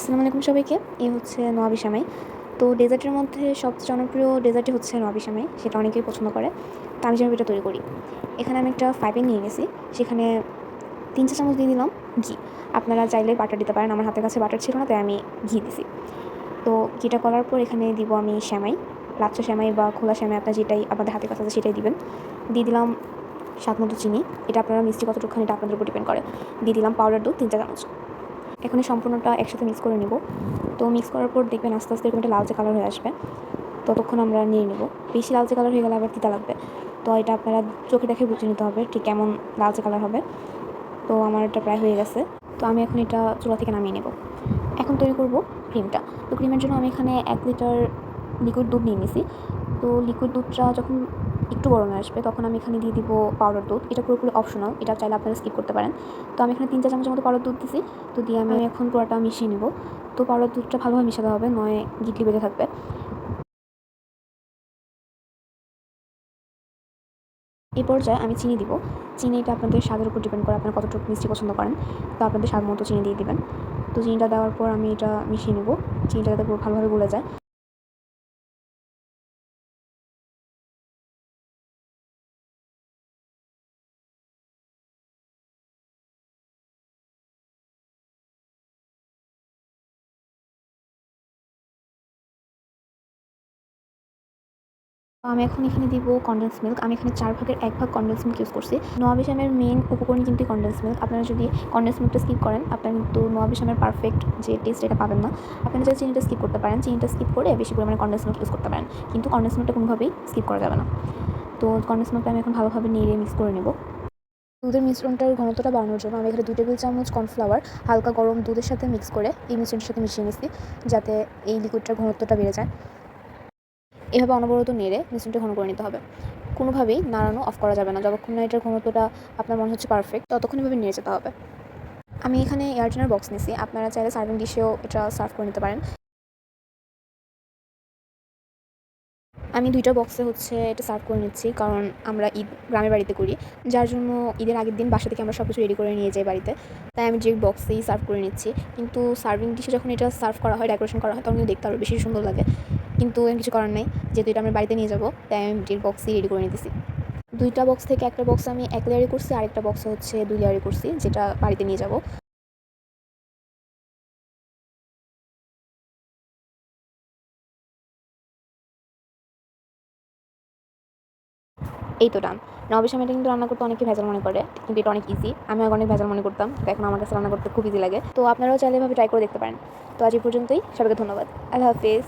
আসসালামু আলাইকুম সবাইকে। এই হচ্ছে নোয়াবি সামাই। তো ডেজার্টের মধ্যে সবচেয়ে জনপ্রিয় ডেজার্টই হচ্ছে নোয়াবি সামাই, সেটা অনেকেই পছন্দ করে। তো আমি যেভাবে এটা তৈরি করি, এখানে আমি একটা ফাইভে নিয়ে গেছি সেখানে তিন চা চামচ দিয়ে দিলাম ঘি। আপনারা চাইলে বাটার দিতে পারেন, আমার হাতের কাছে বাটার ছিল না, তাই আমি ঘি দিছি। তো ঘিটা করার পর এখানে দিব আমি শ্যামাই লাচ্চা শ্যামাই বা খোলা শ্যামাই আপনার যেটাই আপনাদের হাতের কাছে আছে সেটাই দিবেন। দিয়ে দিলাম স্বাদ মতো চিনি। এটা আপনারা মিষ্টি কতটুকু এটা আপনাদের উপর ডিপেন্ড করে। দিয়ে দিলাম পাউডার দুধ তিন চা চামচ। এখন সম্পূর্ণটা একসাথে মিক্স করে নিব। তো মিক্স করার পর দেখবেন আস্তে আস্তে এরকম একটা লালচে কালার হয়ে আসবে। ততক্ষণ আমরা নিয়ে নেব। বেশি লালচে কালার হয়ে গেলে আবার তিতা লাগবে। তো এটা আপনারা চোখে দেখে বুঝে নিতে হবে ঠিক কেমন লালচে কালার হবে। তো আমার এটা প্রায় হয়ে গেছে। তো আমি এখন এটা চুলা থেকে নামিয়ে নেব। এখন তৈরি করব ক্রিমটা তো ক্রিমের জন্য আমি এখানে এক লিটার লিকুইড দুধ নিয়ে নিয়েছি তো লিকুইড দুধটা যখন একটু গরমে আসবে তখন আমি এখানে দিয়ে দিব পাউডার দুধ। এটা পুরোপুরি অপশনাল এটা চাইলে আপনারা স্কিপ করতে পারেন। তো আমি এখানে তিন চার চামচের মতো পাউডার দুধ দিছি। তো দিয়ে আমি এখন পুরোটা মিশিয়ে নেব। তো পাউডার দুধটা ভালোভাবে মিশাতে হবে নয় গিটলি বেঁধে থাকবে। এই পর্যায়ে আমি চিনি দিব। চিনিটা আপনাদের স্বাদের উপর ডিপেন্ড করে আপনারা কতটুকু মিষ্টি পছন্দ করেন। তো আপনাদের স্বাদ মতো চিনি দিয়ে দিবেন। তো চিনিটা দেওয়ার পর আমি এটা মিশিয়ে নেব। চিনিটা যাতে ভালোভাবে গলে যায়। আমি এখন এখানে দিব কন্ডেন্স মিল্ক আমি এখানে চার ভাগের এক ভাগ কন্ডেন্স মিল্ক ইউজ করছি। নোয়াবিশামের মেন উপকরণ কিন্তু কন্ডেন্স মিল্ক আপনারা যদি কন্ডেন্স মিল্কটা স্কিপ করেন, আপনারা কিন্তু নোয়াবিশামের পারফেক্ট যে টেস্ট এটা পাবেন না। আপনারা যদি চিনিটা স্কিপ করতে পারেন, চিনিটা স্কিপ করে বেশি পরিমাণে কন্ডেন্স মিল্ক ইউজ করতে পারেন। কিন্তু কন্ডেন্স মিল্কটা কোনোভাবেই স্কিপ করা যাবে না। তো কন্ডেন্স মিল্কটা আমি এখন ভালোভাবে নেড়ে মিক্স করে নেব। দুধের মিশ্রণটার ঘনত্বটা বাড়ানোর জন্য আমি এখানে দুই টেবিল চামচ কর্নফ্লাওয়ার হালকা গরম দুধের সাথে মিক্স করে এই মিশ্রণের সাথে মিশিয়ে নিচ্ছি, যাতে এই লিকুইডটার ঘনত্বটা বেড়ে যায়। এভাবে অনবরত নেড়ে মিশ্রণটা ঘন করে নিতে হবে। কোনোভাবেই নাড়ানো অফ করা যাবে না। যতক্ষণ না এটার ঘনত্বটা আপনার মনে হচ্ছে পারফেক্ট ততক্ষণ এভাবে নিয়ে যেতে হবে। আমি এখানে এয়ারটেনের বক্স নিয়েছি। আপনারা চাইলে সার্ভিং ডিশেও এটা সার্ভ করে নিতে পারেন। আমি দুইটা বক্সে হচ্ছে এটা সার্ভ করে নিচ্ছি, কারণ আমরা ঈদ, গ্রামের বাড়িতে করি। যার জন্য ঈদের আগের দিন বাসা থেকে আমরা সব কিছু রেডি করে নিয়ে যাই বাড়িতে। তাই আমি যে বক্সেই সার্ভ করে নিচ্ছি। কিন্তু সার্ভিং ডিশে যখন এটা সার্ভ করা হয় ডেকোরেশন করা হয়, তখন দেখতে আরও বেশি সুন্দর লাগে। কিন্তু কিছু করার নেই। যেহেতু এটা আমি বাড়িতে নিয়ে যাব, তাই আমি যে বক্সই রেডি করে নিতেছি। দুইটা বক্স থেকে একটা বক্স আমি এক লেয়ারি করছি আরেকটা বক্স হচ্ছে দুই লেয়ারি করছি, যেটা বাড়িতে নিয়ে যাব। এই তো ডান। নবেশ এটা কিন্তু রান্না করতে অনেকে ভেজাল মনে করে, কিন্তু এটা অনেক ইজি আমি আগে অনেক ভেজাল মনে করতাম, তো এখন আমার কাছে রান্না করতে খুব ইজি লাগে। তো আপনারাও চাইলে এভাবে ট্রাই করে দেখতে পারেন। তো আজ এই পর্যন্তই, সবাইকে ধন্যবাদ। আল্লাহ হাফিজ।